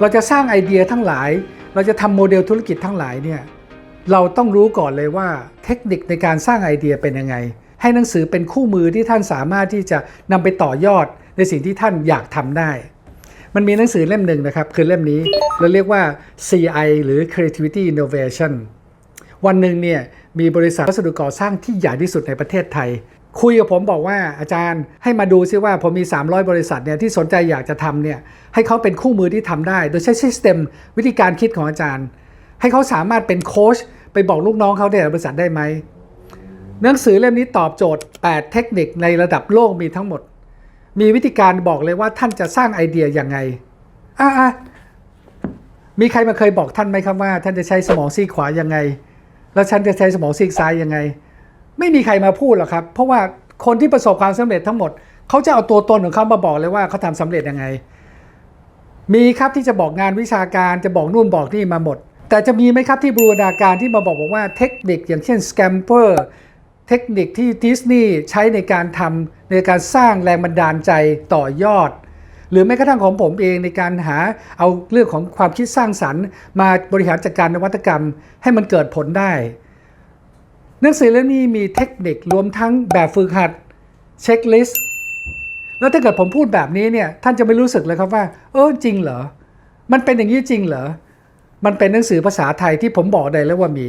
เราจะสร้างไอเดียทั้งหลาย เราจะทำโมเดลธุรกิจทั้งหลายเนี่ยเราต้องรู้ก่อนเลยว่าเทคนิคในการสร้างไอเดียเป็นยังไง ให้หนังสือเป็นคู่มือที่ท่านสามารถที่จะนำไปต่อยอดในสิ่งที่ท่านอยากทำได้ มันมีหนังสือเล่มหนึ่งนะครับ คือเล่มนี้เราเรียกว่า CI หรือ Creativity Innovation วันหนึ่งเนี่ยมีบริษัทวัสดุก่อสร้างที่ใหญ่ที่สุดในประเทศไทย คุยกับผมบอกว่าอาจารย์ให้มาดูซิว่าผมมี 300 บริษัทเนี่ยที่สนใจอยากจะทำเนี่ยให้เขาเป็นคู่มือที่ทำได้ โดยใช้ซิสเต็มวิธีการคิดของอาจารย์ ให้เขาสามารถเป็นโค้ชไปบอกลูกน้องเขาในบริษัทได้ไหมหนังสือเล่มนี้ตอบโจทย์ 8 เทคนิคในระดับโลกมีทั้งหมด มีวิธีการบอกเลยว่าท่านจะสร้างไอเดียยังไงอะอะมีใครมาเคยบอกท่านไหมครับว่า ท่านจะใช้สมองซีขวายังไง แล้วฉันจะใช้สมองซีซ้ายยังไง ไม่มีใครมาพูดหรอกครับ เพราะว่าคนที่ประสบความสำเร็จทั้งหมด เขาจะเอาตัวตนของเขามาบอกเลยว่าเขาทำสำเร็จยังไง มีครับที่จะบอกงานวิชาการจะบอกนู่นบอกนี่มาหมด แต่จะมีไหมครับที่บูรณาการที่มาบอกบอกว่าเทคนิคอย่างเช่นสแกมเปอร์เทคนิคที่ดิสนีย์ใช้ในการทำในการสร้างแรงบันดาลใจต่อยอด หรือแม้กระทั่งของผมเองในการหาเอาเรื่องของความคิดสร้างสรรค์ มาบริหารจัดการนวัตกรรมให้มันเกิดผลได้ หนังสือเล่มนี้มีเทคนิครวมทั้งแบบฝึกหัดเช็คลิสต์แล้วถ้าเกิดผมพูดแบบนี้เนี่ยท่านจะไม่รู้สึกเลยครับว่า เออจริงเหรอ มันเป็นอย่างนี้จริงเหรอ มันเป็นหนังสือภาษาไทยที่ผมบอกได้แล้วว่ามี